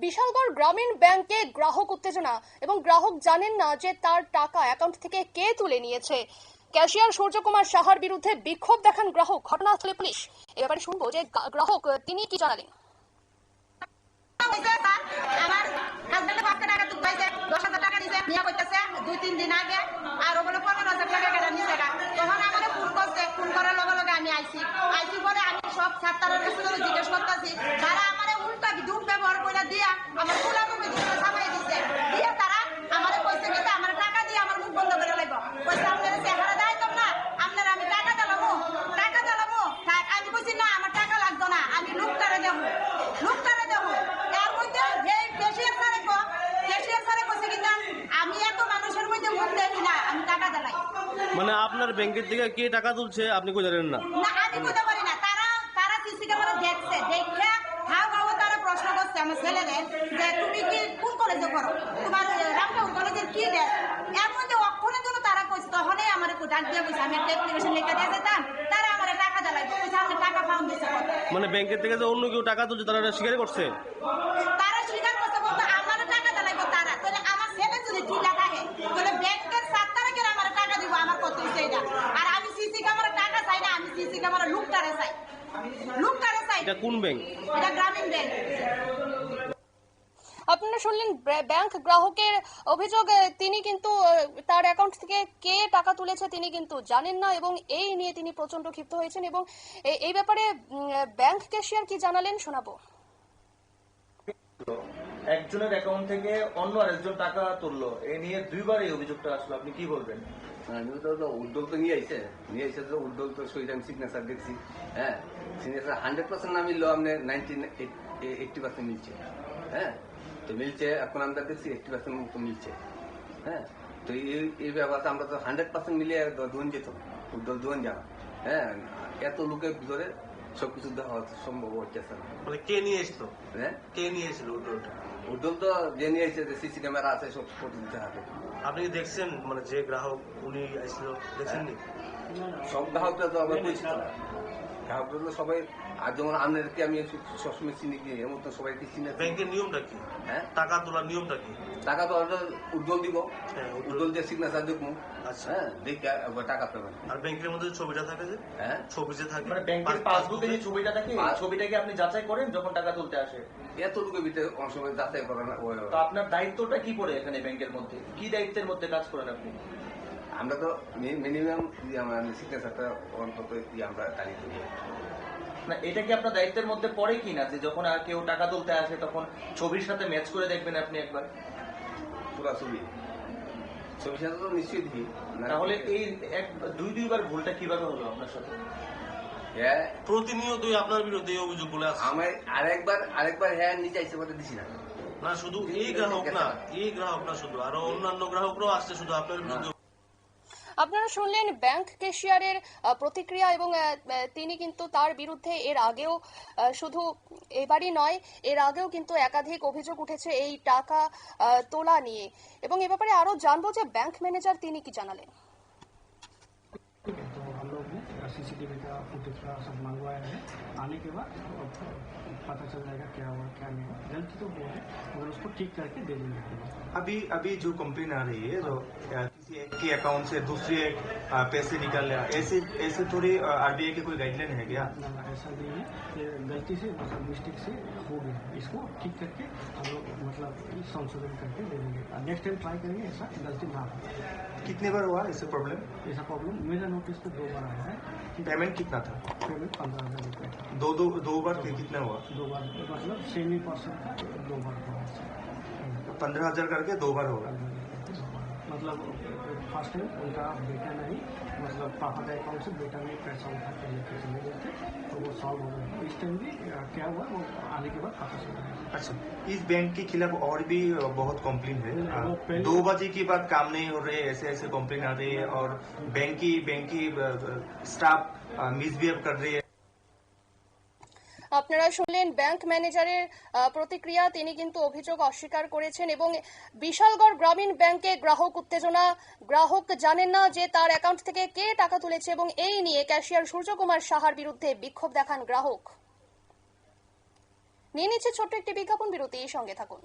বিশালগড় গ্রামীণ ব্যাংকে গ্রাহক উত্তেজনা এবং গ্রাহক জানেন না যে তার টাকা অ্যাকাউন্ট থেকে কে তুলে নিয়েছে। ক্যাশিয়ার সূর্যকুমার সাহার বিরুদ্ধে বিক্ষোভ দেখান গ্রাহক, ঘটনাস্থলে পুলিশ। এ ব্যাপারে শুনব যে গ্রাহক তিনি কি জানালেন? আমার দশ হাজার টাকা দিছে নিয়ে কইতেছে দুই তিন দিন আগে। আর কেটে ফোন লগে লগে আমি আইছি। আইছি পরে আমি সব ছাত্রের কাছে জিজ্ঞেস করতেছি তারা আমার উল্টা দুম ব্যবহার করে দিয়া আমার খোলা মুখে দুটো সামাই দিছে দিয়ে তারা আমার কইছে কি তা আমার টাকা দিয়ে আমার মুখ বন্ধ করে লাইব কইছে আপনারা চেহারা দেয় তো না আপনারা আমি টাকা দিলামু টাকা দিলামু তা- আমি কইছি না আমার টাকা লাগতো না আমি লোকটারে দেবো লোকটারে দেবো এর মধ্যে এই ক্যাশিয়ার স্যারে কো ক্যাশিয়ার স্যারে কইছে কি না আমি এত মানুষের মধ্যে মুখ দেখি না আমি টাকা দিলাই মানে আপনার ব্যাংকের থেকে কে টাকা তুলছে আপনি কই জানেন না? না আমি কইতে পারি না। তারা তারা সিসি ক্যামেরা দেখছে দেখে হাও হাও তারা প্রশ্ন করছে আমার ছেলেদের যে তুমি কি কোন কলেজে পড়ো? তোমার রামঠাকুর কলেজের কি দেশ? এর মধ্যে অক্ষরের জন্য তারা কইছে তখনই আমার ডাক দিয়ে কইছে আমি একটা অ্যাপ্লিকেশন লিখে দিয়ে যেতাম তারা আমার টাকা দিলাই কইছে আমার টাকা পাউন্ড দিছে মানে ব্যাংকের থেকে যে অন্য কেউ টাকা তুলছে তারা এটা স্বীকার করছে তারা স্বীকার করতে বলতো আমার টাকা দিলাইবো তারা তাহলে আমার ছেলে যদি ঠিক থাকে তাহলে ব্যাংকের সাত তারিখের আমার টাকা দিব আমার কত হইছে এটা আর আমি সিসি ক্যামেরা টাকা চাই না আমি সিসি ক্যামেরা লুকটারে চাই এটা কোন ব্যাংক এটা গ্রামীণ ব্যাংক আপনারা শুনলেন ব্যাংক গ্রাহকের অভিযোগ তিনি কিন্তু তার অ্যাকাউন্ট থেকে কে টাকা তুলেছে তিনি কিন্তু জানেন না এবং এই নিয়ে তিনি প্রচণ্ড ক্ষিপ্ত হয়েছেন এবং এই ব্যাপারে ব্যাংক ক্যাশিয়ার কি জানালেন শোনাবো। একজনের অ্যাকাউন্ট থেকে অন্য আরেকজন টাকা তুললো। এ নিয়ে দুইবার এই অভিযোগটা আসলো। আপনি কি বলবেন? উদ্যোগ তো নিয়ে নিয়ে তো উদ্যোগ তো সিগনেচার দেখছি। হ্যাঁ সিগনেচার হান্ড্রেড পার্সেন্ট পার্সেন্ট মিলছে। হ্যাঁ তো মিলছে, এখন আমরা দেখছি পার্সেন্ট মতো মিলছে। হ্যাঁ তো এই এই আমরা তো হান্ড্রেড পার্সেন্ট মিলিয়ে ধোন যেত, উদ্যোগ যাওয়া। হ্যাঁ এত লোকের ভিতরে সবকিছু দেওয়া সম্ভব হচ্ছে না। মানে কে নিয়ে এসলো হ্যাঁ কে নিয়ে এসেছিল উদ্যোগটা উদ্যোগ তো যে নিয়ে এসেছে যে সিসি ক্যামেরা আছে সব ফটো দিতে হবে। আপনি কি দেখছেন? মানে যে গ্রাহক উনি আসছিল দেখছেন নি সব গ্রাহকটা তো আমার বুঝছি না। গ্রাহকরা সবাই আর যেমন আপনাদেরকে আমি সবসময় চিনি কি এমন তো সবাইকে চিনি ব্যাংকের নিয়মটা কি? হ্যাঁ? টাকা তোলার নিয়মটা কি? টাকা তো আমরা উজ্জ্বল দিব। হ্যাঁ, উজ্জ্বল। দিয়ে সিগনেচার দেখব আচ্ছা। হ্যাঁ দেখে টাকা পাবেন আর ব্যাংকের মধ্যে ছবিটা থাকে যে? হ্যাঁ? ছবি যে থাকে। মানে ব্যাংকের পাসবুকে যে ছবিটা থাকে এই পাস- ছবিটাকে আপনি যাচাই করেন যখন টাকা তুলতে আসে? এত লোকের ভিতরে অনেক সময় যাচাই করে না তো আপনার দায়িত্বটা কি পড়ে এখানে ব্যাংকের মধ্যে? কি দায়িত্বের মধ্যে কাজ করেন আপনি? আমরা তো মিনিমাম সিগনেচারটা অন্তত আমরা তারিখ করি। না এটা কি আপনার দায়িত্বের মধ্যে পড়ে কি না? যে যখন আর কেউ টাকা তুলতে আসে তখন ছবির সাথে ম্যাচ করে দেখবেন আপনি একবার? পুরা ছবি। ছবির সাথে তো নিশ্চয়ই দিই না- তাহলে এই এক দুই দুইবার ভুলটা কীভাবে হলো আপনার সাথে? হ্যাঁ। প্রতিনিয়তই আপনার বিরুদ্ধে এই অভিযোগগুলো আছে আমার আরেকবার আরেকবার হ্যাঁ নিচে আইসে বলে দিছি না। না শুধু এই গ্রাহক না এই গ্রাহক না শুধু আরও অন্যান্য গ্রাহকরাও আসছে শুধু আপনার বিরুদ্ধে আপনারা শুনলেন ব্যাংক ক্যাশিয়ারের আহ, প্রতিক্রিয়া এবং আহ, আহ, তিনি কিন্তু তার বিরুদ্ধে এর আগেও আহ, শুধু এবারই নয় এর আগেও কিন্তু একাধিক অভিযোগ উঠেছে এই টাকা আহ, তোলা নিয়ে এবং এ ব্যাপারে আরো জানবো যে ব্যাংক ম্যানেজার তিনি কি জানালেন ठीक है तो हम लोग ने सीसीटीवी का फुटेज का सब मंगवाया है आने के बाद अब पता चल जाएगा क्या हुआ क्या नहीं हुआ गलती तो वो है मगर उसको ठीक करके दे देंगे हम लोग। अभी अभी जो कंप्लेन आ रही है जो अ, किसी एक के अकाउंट से दूसरे पैसे निकाल लिया ऐसे ऐसे थोड़ी आरबीआई की कोई गाइडलाइन है क्या? ऐसा नहीं है। ये गलती से मतलब मिस्टेक से हो गया इसको ठीक करके हम लोग मतलब संशोधन करके दे देंगे। नेक्स्ट टाइम ट्राई करेंगे ऐसा गलती ना हो। कितने बार हुआ ऐसे प्रॉब्लम ऐसा प्रॉब्लम मेरा नोटिस तो दो बार आया है। पेमेंट कितना था? पेमेंट पंद्रह हज़ार रुपये दो दो दो बार कितना हुआ? दो बार मतलब सेमी परसेंट का दो बार हुआ पंद्रह हज़ार करके दो बार होगा। मतलब फ़र्स्ट टाइम उनका बेटा नहीं मतलब पापा का अकाउंट से बेटा ने पैसा उठा के लेके चले गए थे तो वो सॉल्व हो गया इस टाइम भी क्या हुआ वो आने के बाद पता चला अच्छा इस बैंक के खिलाफ और भी बहुत कंप्लेन है। दो बजे के बाद काम नहीं हो रहे ऐसे ऐसे कंप्लेन आ रही है और बैंक की बैंक की स्टाफ मिसबिहेव कर रही है। আপনারা শুনলেন ব্যাংক ম্যানেজারের প্রতিক্রিয়া। তিনি কিন্তু অভিযোগ অস্বীকার করেছেন এবং বিশালগড় গ্রামীণ ব্যাংকে গ্রাহক উত্তেজনা। গ্রাহক জানেন না যে তার অ্যাকাউন্ট থেকে কে টাকা তুলেছে এবং এই নিয়ে ক্যাশিয়ার সূর্যকুমার সাহার বিরুদ্ধে বিক্ষোভ দেখান গ্রাহক। নিয়ে নিচ্ছে ছোট্ট একটি বিজ্ঞাপন বিরতি, সঙ্গে থাকুন।